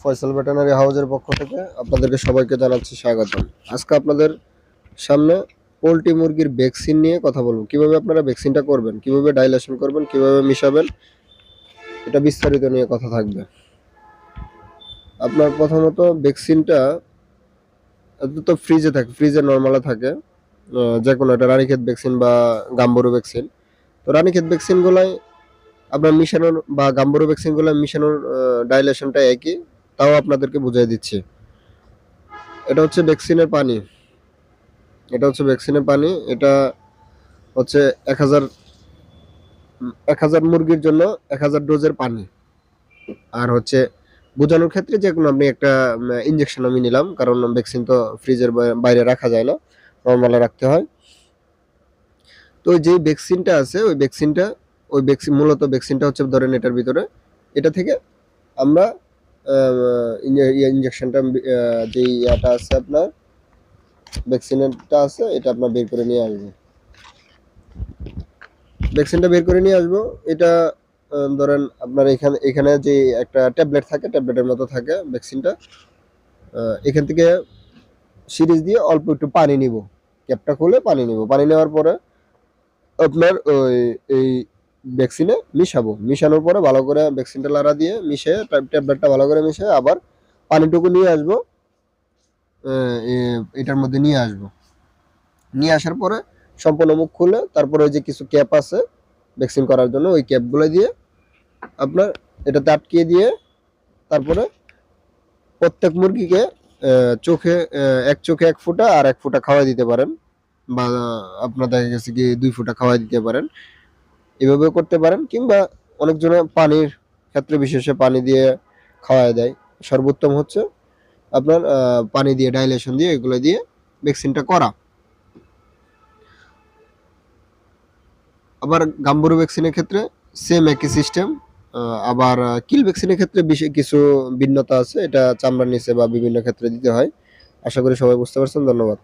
Faisal veterinary হাউসের পক্ষ থেকে আপনাদেরকে সবাইকে জানাচ্ছি স্বাগতম। আজকে আপনাদের সামনে পোলট্রি মুরগির ভ্যাকসিন নিয়ে কথা বলব। কীভাবে আপনারা ভ্যাকসিনটা করবেন, কীভাবে ডাইলেশন করবেন, কীভাবে মিশাবেন, এটা বিস্তারিত নিয়ে কথা থাকবে। আপনার প্রথমত ভ্যাকসিনটা তো ফ্রিজে থাকে, ফ্রিজে নর্মালে থাকে যে কোনো একটা রানীক্ষেত ভ্যাকসিন বা গাম্বরু ভ্যাকসিন। তো রানীক্ষেত ভ্যাকসিনগুলোয় আপনার মিশানোর বা গাম্বরু ভ্যাকসিনগুলো মিশানোর ডাইলেশনটা একই। তাও আপনাদেরকে বুঝিয়ে দিচ্ছি। এটা হচ্ছে ভ্যাকসিনের পানি। এটা হচ্ছে ভ্যাকসিনের পানি। এটা হচ্ছে এক হাজার এক হাজার মুরগির জন্য এক হাজার ডোজের পানি। আর হচ্ছে বোঝানোর ক্ষেত্রে যে কোনো আপনি একটা ইঞ্জেকশন আমি নিলাম, কারণ ভ্যাকসিন তো ফ্রিজের বাইরে রাখা যায় না নর্মালে রাখতে হয়। তো ওই যে ভ্যাকসিনটা আছে, ওই ভ্যাকসিনটা ওই ভ্যাকসিন মূলত ভ্যাকসিনটা হচ্ছে ধরেন এটার ভিতরে। এটা থেকে আমরা ইঞ্জেকশনটা যে ইয়াটা আছে আপনার ভ্যাকসিনটা আছে, এটা আপনার বের করে নিয়ে আসব। ভ্যাকসিনটা বের করে নিয়ে আসব, এটা ধরেন আপনার এখানে এখানে যে একটা ট্যাবলেট থাকে ট্যাবলেটের মতো থাকে ভ্যাকসিনটা এখান থেকে সিরিজ দিয়ে অল্প একটু পানি নিব। ক্যাপটা খুলে পানি নিব। পানি নেওয়ার পরে আপনার ওই, এই ভ্যাকসিনে মিশাবো। মিশানোর পরে ভালো করে ভ্যাকসিনটা লাড়া দিয়ে মিশে ট্যাবলেটটা ভালো করে মিশে আবার পানিটুকু নিয়ে আসব। এটার মধ্যে নিয়ে আসব। নিয়ে আসার পরে সম্পূর্ণ মুখ খুলে তারপরে ওই যে কিছু ক্যাপ আছে ভ্যাকসিন করার জন্য ওই ক্যাপগুলো দিয়ে আপনার এটাতে আটকিয়ে দিয়ে তারপরে প্রত্যেক মুরগিকে চোখে এক চোখে এক ফুটা আর এক ফুটা খাওয়াই দিতে পারেন বা আপনার দেখা গেছে কি দুই ফুটা খাওয়াই দিতে পারেন। এভাবেও করতে পারেন কিংবা অনেকজনে পানির ক্ষেত্রে বিশেষে পানি দিয়ে খাওয়াই দেয়। সর্বোত্তম হচ্ছে আপনার পানি দিয়ে ডাইলেশন দিয়ে এগুলো দিয়ে ভ্যাকসিনটা করা। আবার গাম্বুরু ভ্যাকসিনের ক্ষেত্রে সেম একই সিস্টেম আবার কিল ভ্যাকসিনের ক্ষেত্রে বিশেষ কিছু ভিন্নতা আছে, এটা চামড়ার নিচে বা বিভিন্ন ক্ষেত্রে দিতে হয়। আশা করি সবাই বুঝতে পারছেন, ধন্যবাদ।